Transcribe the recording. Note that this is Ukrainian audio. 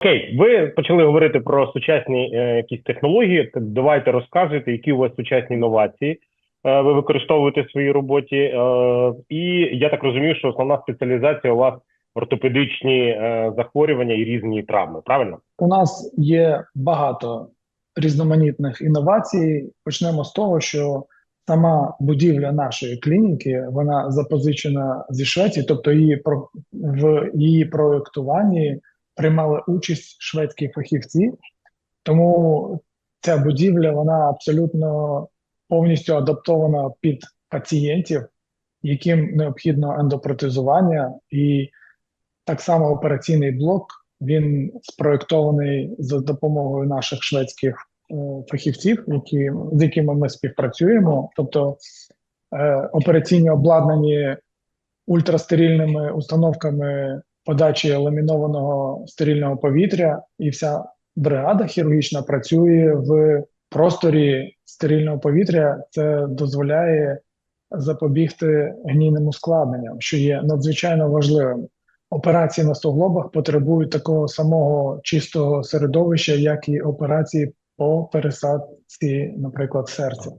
Окей, ви почали говорити про сучасні е, якісь технології. Так давайте розказуйте, які у вас сучасні інновації е, ви використовуєте в своїй роботі. Е, і я так розумію, що основна спеціалізація у вас ортопедичні е, захворювання і різні травми. Правильно? У нас є багато різноманітних інновацій. Почнемо з того, що сама будівля нашої клініки вона запозичена зі Швеції, тобто її про в її проєктуванні приймали участь шведські фахівці. Тому ця будівля вона абсолютно повністю адаптована під пацієнтів, яким необхідно ендопротезування, і так само операційний блок він спроєктований за допомогою наших шведських е, фахівців, які, з якими ми співпрацюємо. Тобто е, операційні обладнані ультрастерильними установками подачі ламінованого стерильного повітря, і вся бригада хірургічна працює в просторі стерильного повітря. Це дозволяє запобігти гнійним ускладненням, що є надзвичайно важливим. Операції на суглобах потребують такого самого чистого середовища, як і операції по пересадці, наприклад, серця.